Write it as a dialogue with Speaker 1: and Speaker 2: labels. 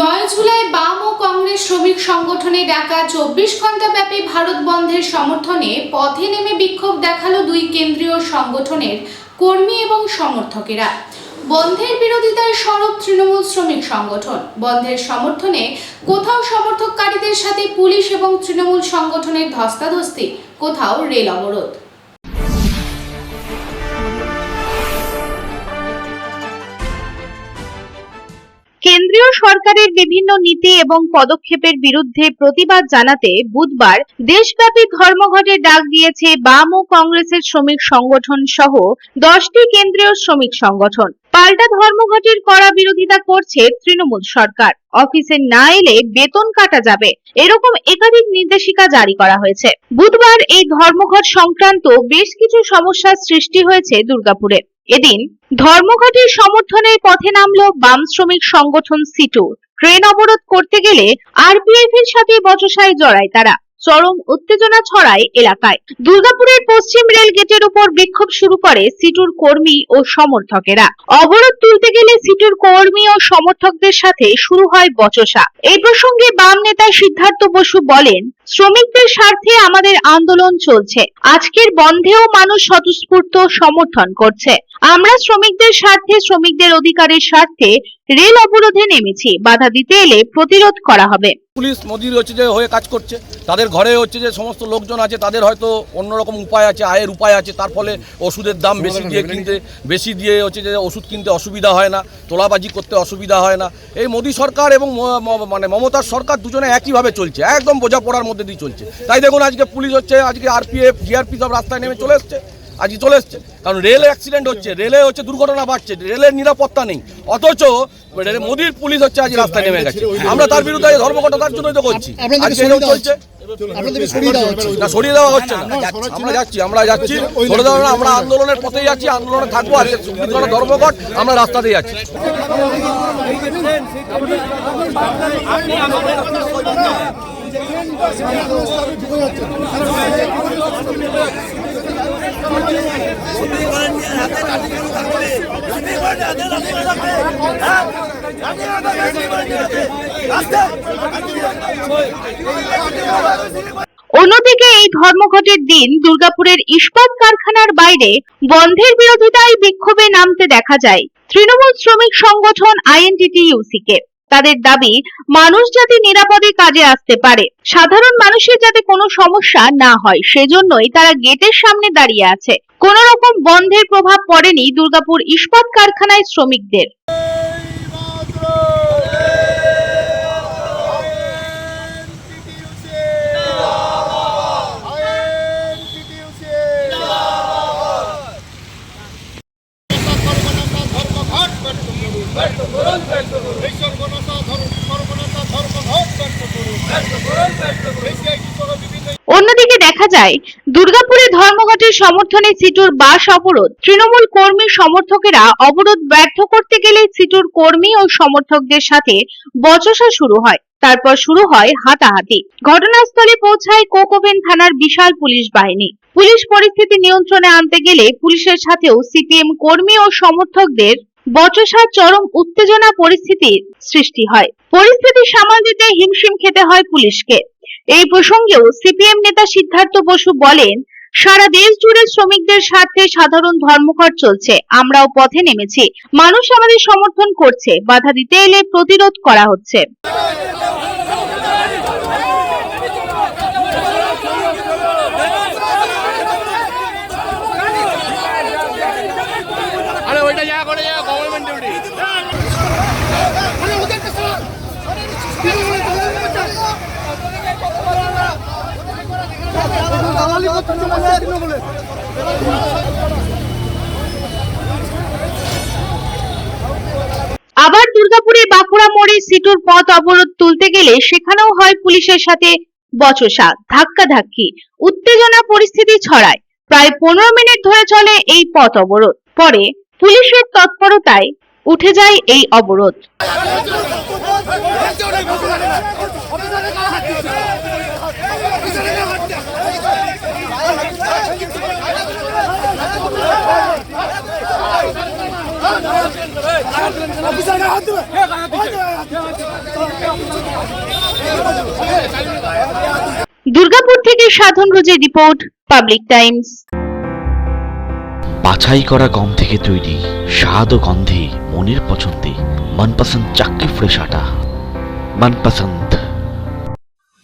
Speaker 1: নয় জুলাই বাম ও কংগ্রেস শ্রমিক সংগঠনে ডাকা চব্বিশ ঘণ্টা ব্যাপী ভারত বন্ধের সমর্থনে পথে নেমে বিক্ষোভ দেখাল দুই কেন্দ্রীয় সংগঠনের কর্মী এবং সমর্থকেরা। বন্ধের বিরোধিতায় সরব তৃণমূল শ্রমিক সংগঠন। বন্ধের সমর্থনে কোথাও সমর্থককারীদের সাথে পুলিশ এবং তৃণমূল সংগঠনের ধস্তাধস্তি, কোথাও রেল অবরোধ।
Speaker 2: কেন্দ্রীয় সরকারের বিভিন্ন নীতি এবং পদক্ষেপের বিরুদ্ধে প্রতিবাদ জানাতে বুধবার দেশব্যাপী ধর্মঘটের ডাক দিয়েছে বাম ও কংগ্রেসের শ্রমিক সংগঠন সহ দশটি কেন্দ্রীয় শ্রমিক সংগঠন। পাল্টা ধর্মঘটের কড়া বিরোধিতা করছে তৃণমূল সরকার। অফিসে না এলে বেতন কাটা যাবে, এরকম একাধিক নির্দেশিকা জারি করা হয়েছে। বুধবার এই ধর্মঘট সংক্রান্ত বেশ কিছু সমস্যার সৃষ্টি হয়েছে দুর্গাপুরে। এদিন ধর্মঘটের সমর্থনের পথে নামলো বাম শ্রমিক সংগঠন সিটু। ট্রেন অবরোধ করতে গেলে আরপিএফ এর সাথে বচসায় জড়ায় তারা। চরম উত্তেজনা ছড়ায় এলাকায়। দুর্গাপুরের পশ্চিম রেল গেটের উপর বিক্ষোভ শুরু করে সিটুর কর্মী ও সমর্থকেরা। অবরোধ তুলতে গেলে সিটুর কর্মী ও সমর্থকদের সাথে শুরু হয় বচসা। এই প্রসঙ্গে বাম নেতা সিদ্ধার্থ বসু বলেন, শ্রমিকদের স্বার্থে আমাদের আন্দোলন চলছে। আজকের বন্ধেও মানুষ স্বতঃস্ফূর্ত সমর্থন করছে। আমরা শ্রমিকদের স্বার্থে শ্রমিকদের অধিকারের স্বার্থে রেল অবরোধে নেমেছি। বাধা দিতে এলে প্রতিরোধ করা হবে।
Speaker 3: পুলিশ মোদির হচ্ছে যে হয়ে কাজ করছে তাদের ঘরে হচ্ছে যে সমস্ত লোকজন আছে তাদের হয়তো অন্যরকম উপায় আছে আয়ের উপায় আছে তার ফলে ওষুধের দাম বেশি দিয়ে কিনতে বেশি দিয়ে হচ্ছে যে ওষুধ কিনতে অসুবিধা হয় না তোলাবাজি করতে অসুবিধা হয় না। এই মোদি সরকার এবং মানে মমতার সরকার দুজনে একইভাবে চলছে একদম বোঝাপড়ার মধ্যে দিয়ে চলছে। তাই দেখুন আজকে পুলিশ হচ্ছে আজকে আরপিএফ জিআরপি সব রাস্তায় নেমে চলে এসছে। আজকে চলে এসছে। কারণ রেলে অ্যাক্সিডেন্ট হচ্ছে রেলে হচ্ছে দুর্ঘটনা বাড়ছে রেলের নিরাপত্তা নেই। অথচ মোদির পুলিশ হচ্ছে আজ রাস্তায় নেমে গেছে। আমরা তার বিরুদ্ধে ধর্মঘট তার জন্যই তো করছি। চলছে। না সরিয়ে দেওয়া হচ্ছে না। আমরা যাচ্ছি। আমরা যাচ্ছি সরে দেওয়া না, আমরা আন্দোলনের পথে যাচ্ছি আন্দোলনে থাকব। আজকে ধর্মঘট আমরা রাস্তাতে যাচ্ছি
Speaker 2: অন্যদিকে এই ধর্মঘটের দিন দুর্গাপুরের ইস্পাত কারখানার বাইরে বন্ধের বিরোধিতায় বিক্ষোভে নামতে দেখা যায়। তৃণমূল শ্রমিক সংগঠন আইএনটিটিইউসি কে তাদের দাবি, মানুষ যাতে নিরাপদে কাজে আসতে পারে, সাধারণ মানুষের যাতে কোনো সমস্যা না হয়, সেজন্যই তারা গেটের সামনে দাঁড়িয়ে আছে। কোন রকম বন্ধের প্রভাব পড়েনি দুর্গাপুর ইস্পাত কারখানায় শ্রমিকদের। অন্যদিকে দেখা যায়, দুর্গাপুরে ধর্মঘটের সমর্থনে সিটুর বাস অবরোধ। তৃণমূল কর্মী সমর্থকেরা অবরোধ ব্যর্থ করতে গেলে সিটুর কর্মী ও সমর্থকদের সাথে বচসা শুরু হয়। তারপর শুরু হয় হাতাহাতি। ঘটনাস্থলে পৌঁছায় কোকোবেন থানার বিশাল পুলিশ বাহিনী। পুলিশ পরিস্থিতি নিয়ন্ত্রণে আনতে গেলে পুলিশের সাথেও সিপিএম কর্মী ও সমর্থকদের বচসার চরম উত্তেজনা পরিস্থিতির সৃষ্টি হয়। পরিস্থিতি সামাল দিতে হিমশিম খেতে হয় পুলিশকে। এই প্রসঙ্গেও সিপিএম নেতা সিদ্ধার্থ বসু বলেন সারা দেশ জুড়ে শ্রমিকদের স্বার্থে সাধারণ ধর্মঘট চলছে আমরাও পথে নেমেছি। মানুষ আমাদের সমর্থন করছে বাধা দিতে এলে প্রতিরোধ করা হচ্ছে।
Speaker 4: আরে ওইটা ডিউটি
Speaker 2: আবার দুর্গাপুরে বাঁকুড়া মোড়ে সিটুর পথ অবরোধ তুলতে গেলে সেখানেও হয় পুলিশের সাথে বচসা ধাক্কাধাক্কি উত্তেজনা পরিস্থিতি ছড়ায়। প্রায় পনেরো মিনিট ধরে চলে এই পথ অবরোধ। পরে পুলিশের তৎপরতায় উঠে যায় এই অবরোধ। দুর্গাপুর থেকে সাধন রোজের রিপোর্ট, পাবলিক টাইমস।
Speaker 5: বাছাই করা গম থেকে তৈরি, স্বাদ ও গন্ধে মনের পছন্দে মনপসন্দ চাক্কি ফ্রেশ আটা। মনপসন্দ